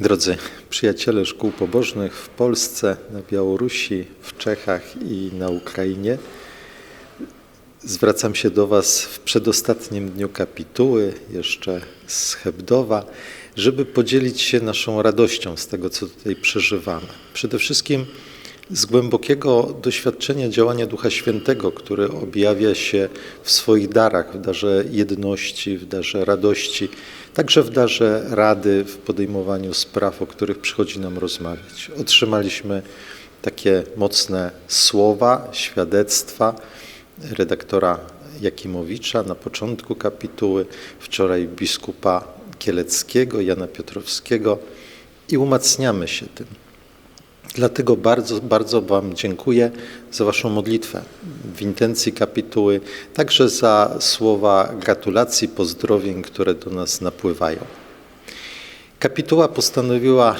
Drodzy przyjaciele szkół pobożnych w Polsce, na Białorusi, w Czechach i na Ukrainie, zwracam się do Was w przedostatnim dniu kapituły, jeszcze z Hebdowa, żeby podzielić się naszą radością z tego, co tutaj przeżywamy. Przede wszystkim z głębokiego doświadczenia działania Ducha Świętego, który objawia się w swoich darach, w darze jedności, w darze radości, także w darze rady w podejmowaniu spraw, o których przychodzi nam rozmawiać. Otrzymaliśmy takie mocne słowa, świadectwa redaktora Jakimowicza na początku kapituły, wczoraj biskupa Kieleckiego, Jana Piotrowskiego i umacniamy się tym. Dlatego bardzo, bardzo Wam dziękuję za Waszą modlitwę w intencji kapituły, także za słowa gratulacji, pozdrowień, które do nas napływają. Kapituła postanowiła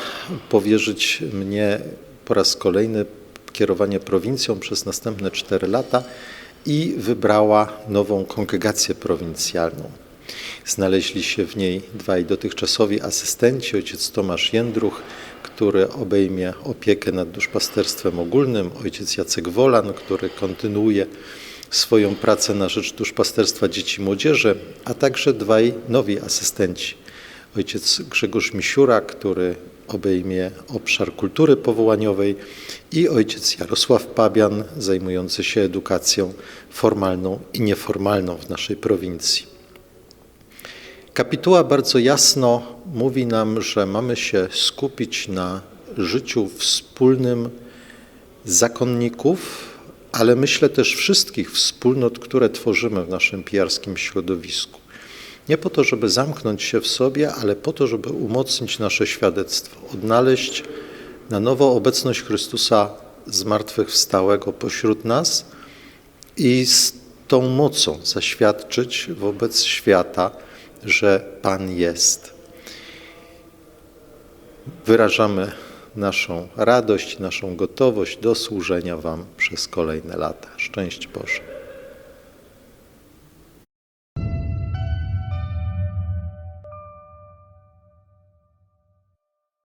powierzyć mnie po raz kolejny kierowanie prowincją przez następne cztery lata i wybrała nową kongregację prowincjalną. Znaleźli się w niej dwaj dotychczasowi asystenci, ojciec Tomasz Jędruch, który obejmie opiekę nad duszpasterstwem ogólnym, ojciec Jacek Wolan, który kontynuuje swoją pracę na rzecz duszpasterstwa dzieci i młodzieży, a także dwaj nowi asystenci. Ojciec Grzegorz Misiura, który obejmie obszar kultury powołaniowej i ojciec Jarosław Pabian, zajmujący się edukacją formalną i nieformalną w naszej prowincji. Kapituła bardzo jasno mówi nam, że mamy się skupić na życiu wspólnym zakonników, ale myślę też wszystkich wspólnot, które tworzymy w naszym pijarskim środowisku. Nie po to, żeby zamknąć się w sobie, ale po to, żeby umocnić nasze świadectwo, odnaleźć na nowo obecność Chrystusa zmartwychwstałego pośród nas i z tą mocą zaświadczyć wobec świata, że Pan jest. Wyrażamy naszą radość, naszą gotowość do służenia Wam przez kolejne lata. Szczęść Boże.